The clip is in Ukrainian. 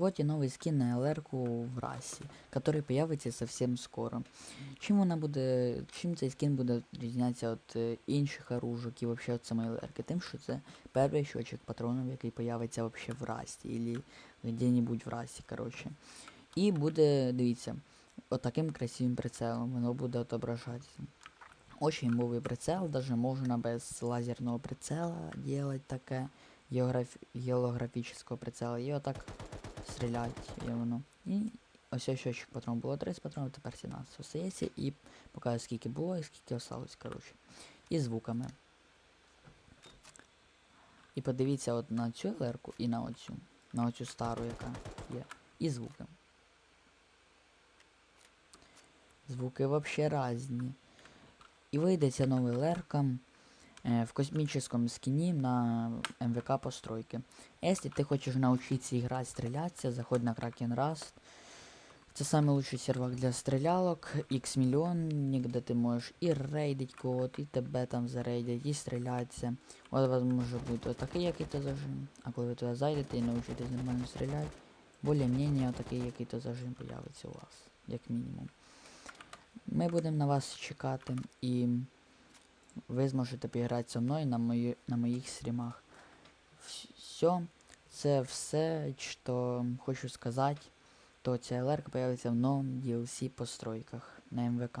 Вот и новый скин на ЛР в расі, который появиться совсем скоро. Чим вона буде. Чим цей скін буде відрізнятися від інших оружок і вообще від самої ЛРки? Тим, що це перший щочок патронів, який появиться вообще в расті, или где-нибудь в расі, короче. І буде, дивіться, отаким красивим прицелом воно буде отображатися. Очень мовий прицел, даже можна без лазерного прицела делать таке географ... прицела. І отак стріляти воно. І ось щочик патрон було 30 патронів, тепер 17 остається і показує скільки було і скільки осталось, коротше. І звуками. І подивіться от на цю лерку і на оцю. На оцю стару, яка є. І звуки. Звуки вообще разні. І вийде ця нова лерка в космическом скине на МВК постройки. Если ты хочешь научиться играть, стреляться, заходь на Kraken Rust. Это самый лучший сервак для стрелялок. X миллион, где ты можешь и рейдить кого-то, и тебе там зарейдять, і стрілятися. От у вас може бути отакий який-то зажим. А коли ви туди зайдете і научитесь нормально стріляти, більш-менш отакий який-то зажим появиться у вас, як мінімум. Ми будемо на вас чекати і ви зможете поіграти зі мною на, мої, на моїх стрімах. Все, це все, що хочу сказати, то ця ЛРК появиться в новому DLC постройках на МВК.